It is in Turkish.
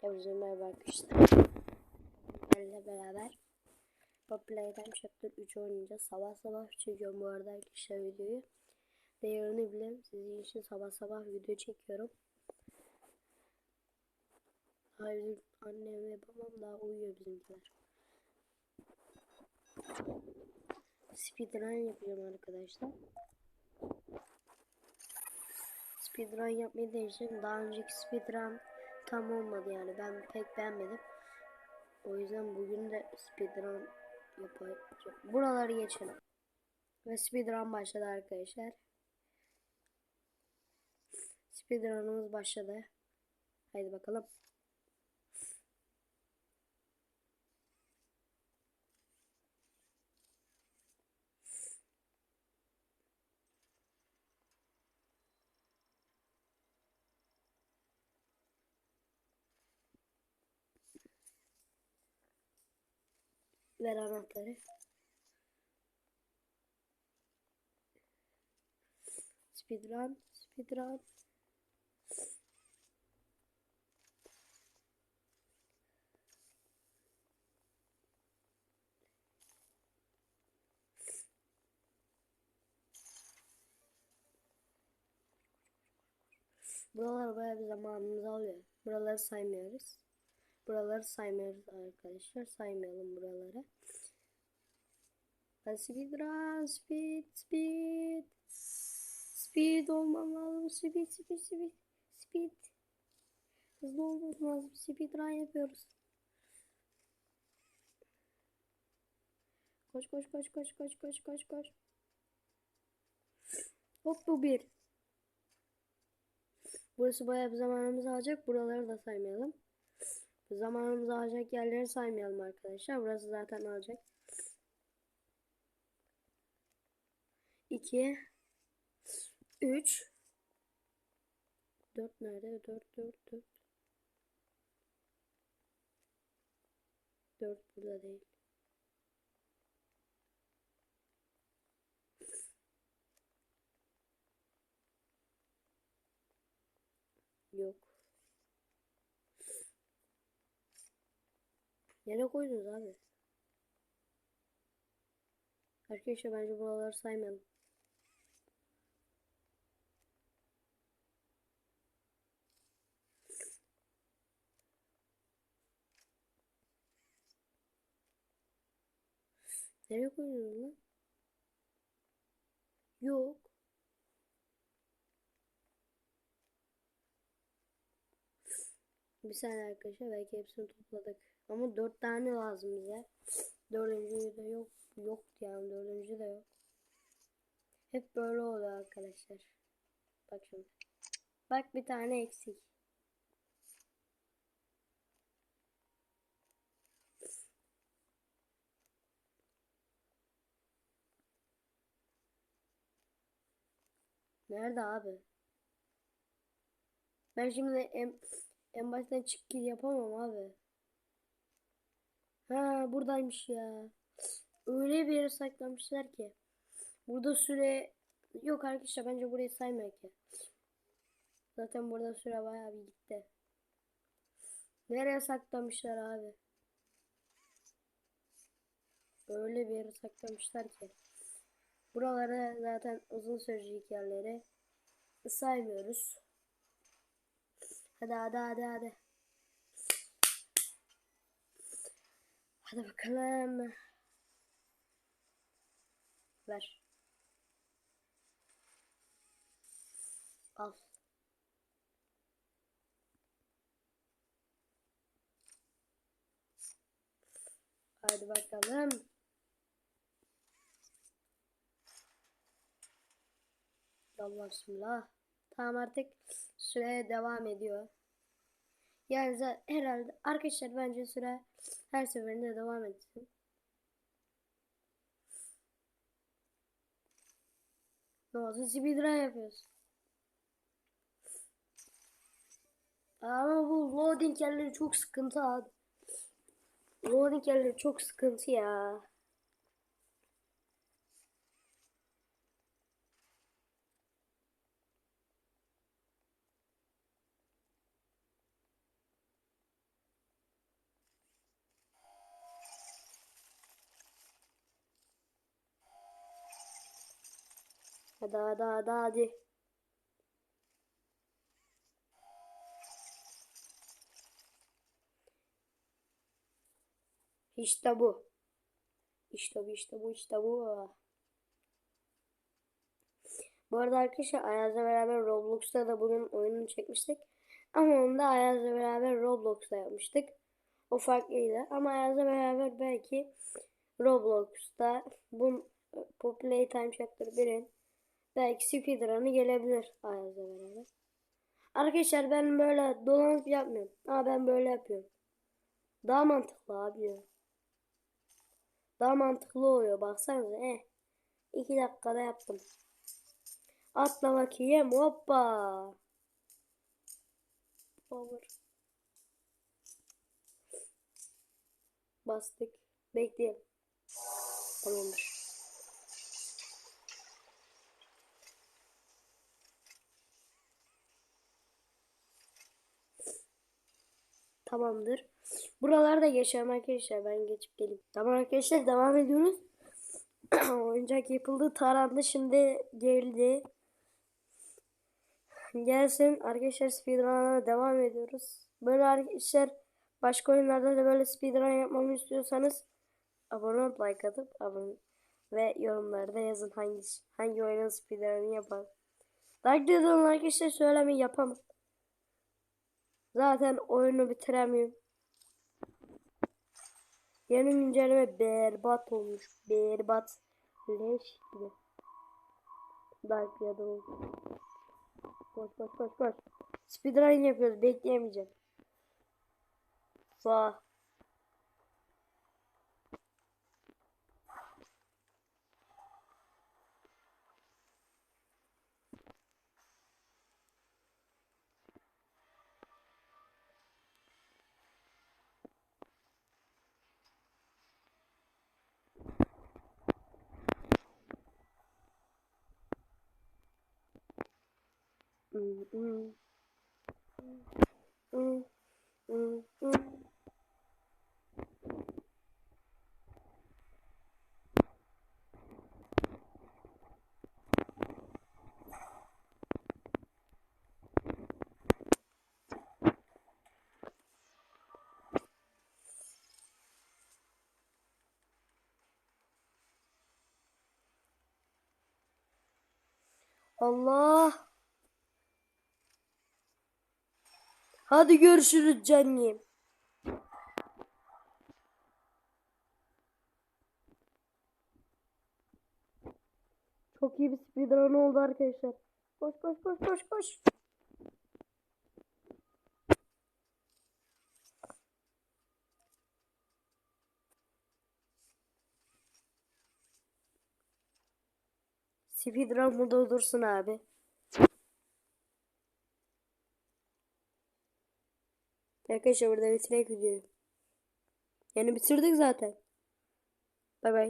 Hepinize merhaba arkadaşlar. Sizlerle beraber Playtime Chapter 3 oynayacağız. Sabah sabah çekiyorum bu arada arkadaşlar videoyu. Değerini bilin. Sizin için sabah sabah video çekiyorum. Hayır annem ve babam daha uyuyor bizimkiler. Speedrun yapacağım arkadaşlar. Speedrun yapmayı deneyeceğim. Daha önceki speedrun tam olmadı yani. Ben pek beğenmedim. O yüzden bugün de speedrun yapacağım. Buraları geçelim. Ve speedrun başladı arkadaşlar. Speedrun'ımız başladı. Haydi bakalım. Ver anahtarı. Speedrun, speedrun. Buralar bayağı bir zamanımızı alıyor. Buraları saymıyoruz. Buraları saymıyoruz arkadaşlar. Saymayalım buraları. Ben speed run, speed, speed. Speed olmam lazım. Speed, speed, speed. Speed. Hızlı olmam lazım. Speed run yapıyoruz. Koş koş koş koş koş koş koş koş. Hop bu bir. Burası bayağı bir zamanımızı alacak. Buraları da saymayalım. Zamanımızı alacak yerleri saymayalım arkadaşlar. Burası zaten alacak. 2 3 4 nerede? 4 4 4 4 burada değil. Yok. Nereye koydunuz abi? Arkadaşlar bence buraları saymayalım. Nereye koydunuz lan? Yok. Bir saniye arkadaşlar belki hepsini topladık. Ama dört tane lazım bize. Dördüncü de yok. Yok yani dördüncü de yok. Hep böyle oluyor arkadaşlar. Bak şimdi. Bak bir tane eksik. Nerede abi? Ben şimdi en, en baştan çık yapamam abi. Ha buradaymış ya. Öyle bir yere saklamışlar ki. Burada süre yok arkadaşlar bence burayı saymak ya. Zaten burada süre bayağı bir gitti. Nereye saklamışlar abi? Öyle bir yere saklamışlar ki. Buralara zaten uzun sürecek yerleri saymıyoruz. Hadi hadi hadi hadi. Hadi bakalım. Ver. Al. Hadi bakalım. Allah bismillah. Tamam artık süre devam ediyor. Yani herhalde arkadaşlar bence süre her seferinde devam etsin. Ne oldu? Speedrun yapıyoruz. Ama bu loading yerleri çok sıkıntı abi. Loading yerleri çok sıkıntı ya. Hadi hadi hadi hadi. İşte bu. İşte bu işte bu işte bu. Bu arada arkadaşlar Ayaz'la beraber Roblox'ta da bunun oyununu çekmiştik. Ama onu da Ayaz'la beraber Roblox'ta yapmıştık. O farklıydı. Ama Ayaz'la beraber belki Roblox'ta bu bu Playtime Chapter 1'in belki speedrun'ı gelebilir Ayaz'la beraber. Arkadaşlar ben böyle dolanıp yapmıyorum. Ama ben böyle yapıyorum. Daha mantıklı abi. Daha mantıklı oluyor. Baksanıza. Eh. 2 dakikada yaptım. Atla bakayım. Hoppa. Power. Bastık. Bekleyelim. Tamamdır. Tamamdır. Buralarda geçelim arkadaşlar. Ben geçip geleyim. Tamam arkadaşlar devam ediyoruz. Oyuncak yapıldı. Tarandı şimdi geldi. Gelsin arkadaşlar speedrun'a devam ediyoruz. Böyle arkadaşlar başka oyunlarda da böyle speedrun yapmamı istiyorsanız abone olup like atıp abone ve yorumlarda yazın hangi hangi oyunun speedrun'ını yapalım. Like edin arkadaşlar söylemeyi yapamam. Zaten oyunu bitiremiyorum. Yeni güncelleme berbat olmuş. Berbat. Leş gibi. Dark ya da. Koş koş koş koş. Speedrun yapıyoruz. Bekleyemeyeceğim. Sağ. Allah. Hadi görüşürüz canım. Çok iyi bir speedrun oldu arkadaşlar. Koş koş koş koş koş. Speedrun burada olursun abi. Arkadaşlar burada bitirek videoyu. Yani bitirdik zaten. Bay bay.